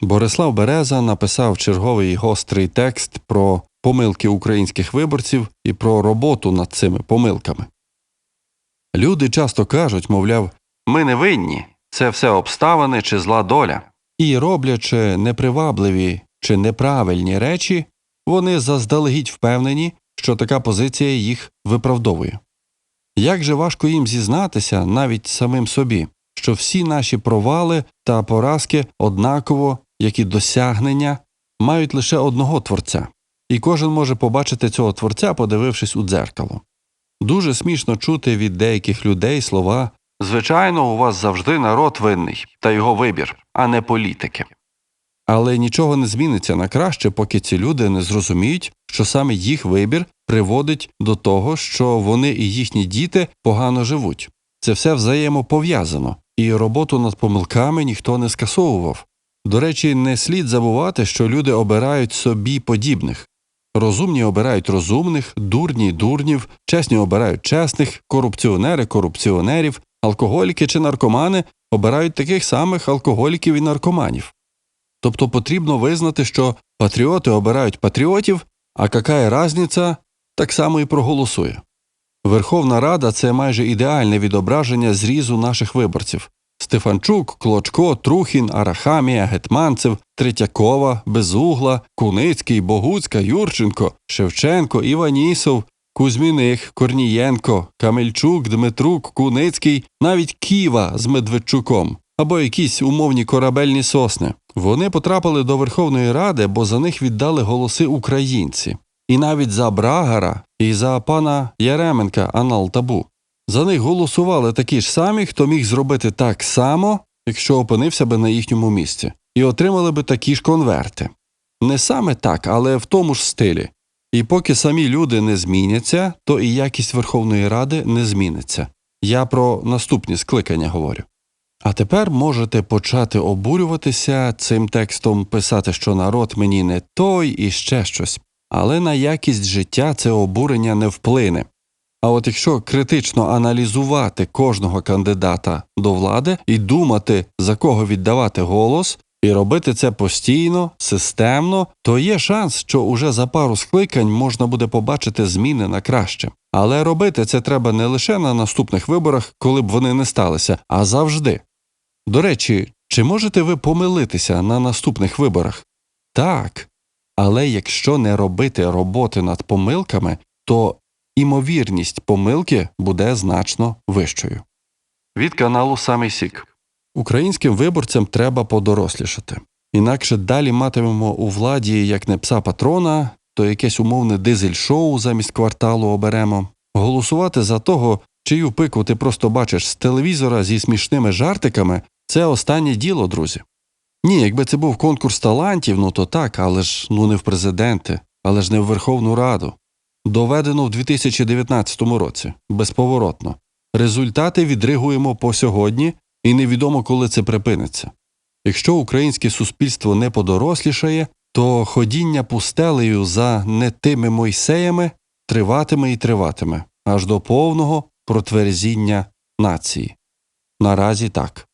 Борислав Береза написав черговий гострий текст про помилки українських виборців і про роботу над цими помилками. Люди часто кажуть, мовляв, ми не винні, це все обставини чи зла доля. І роблячи непривабливі чи неправильні речі, вони заздалегідь впевнені, що така позиція їх виправдовує. Як же важко їм зізнатися навіть самим собі, що всі наші провали та поразки однаково, як і досягнення, мають лише одного творця, і кожен може побачити цього творця, подивившись у дзеркало. Дуже смішно чути від деяких людей слова Звичайно, у вас завжди народ винний та його вибір, а не політики. Але нічого не зміниться на краще, поки ці люди не зрозуміють, що саме їх вибір приводить до того, що вони і їхні діти погано живуть. Це все взаємопов'язано, і роботу над помилками ніхто не скасовував. До речі, не слід забувати, що люди обирають собі подібних. Розумні обирають розумних, дурні дурнів, чесні обирають чесних, корупціонери корупціонерів, алкоголіки чи наркомани обирають таких самих алкоголіків і наркоманів. Тобто потрібно визнати, що патріоти обирають патріотів, а какая разниця так само і проголосує. Верховна Рада це майже ідеальне відображення зрізу наших виборців. Стефанчук, Клочко, Трухін, Арахамія, Гетманцев, Третьякова, Безугла, Куницький, Богуцька, Юрченко, Шевченко, Іванісов, Кузьміних, Корнієнко, Камельчук, Дмитрук, Куницький, навіть Ківа з Медведчуком або якісь умовні корабельні сосни. Вони потрапили до Верховної Ради, бо за них віддали голоси українці. І навіть за Брагара і за пана Яременка Анал Табу. За них голосували такі ж самі, хто міг зробити так само, якщо опинився би на їхньому місці, і отримали би такі ж конверти. Не саме так, але в тому ж стилі. І поки самі люди не зміняться, то і якість Верховної Ради не зміниться. Я про наступні скликання говорю. А тепер можете почати обурюватися цим текстом, писати, що народ мені не той і ще щось. Але на якість життя це обурення не вплине. А от якщо критично аналізувати кожного кандидата до влади і думати, за кого віддавати голос, і робити це постійно, системно, то є шанс, що уже за пару скликань можна буде побачити зміни на краще. Але робити це треба не лише на наступних виборах, коли б вони не сталися, а завжди. До речі, чи можете ви помилитися на наступних виборах? Так. Але якщо не робити роботи над помилками, то імовірність помилки буде значно вищою. Від каналу Самий Сік. Українським виборцям треба подорослішати. Інакше далі матимемо у владі як не пса патрона, то якесь умовне дизель-шоу замість кварталу оберемо. Голосувати за того, чию пику ти просто бачиш з телевізора зі смішними жартиками, це останнє діло, друзі. Ні, якби це був конкурс талантів, ну то так, але ж ну не в президенти, але ж не в Верховну Раду. Доведено в 2019 році, безповоротно. Результати відригуємо по сьогодні, і невідомо, коли це припиниться. Якщо українське суспільство не подорослішає, то ходіння пустелею за не тими мойсеями триватиме і триватиме, аж до повного протверзіння нації. Наразі так.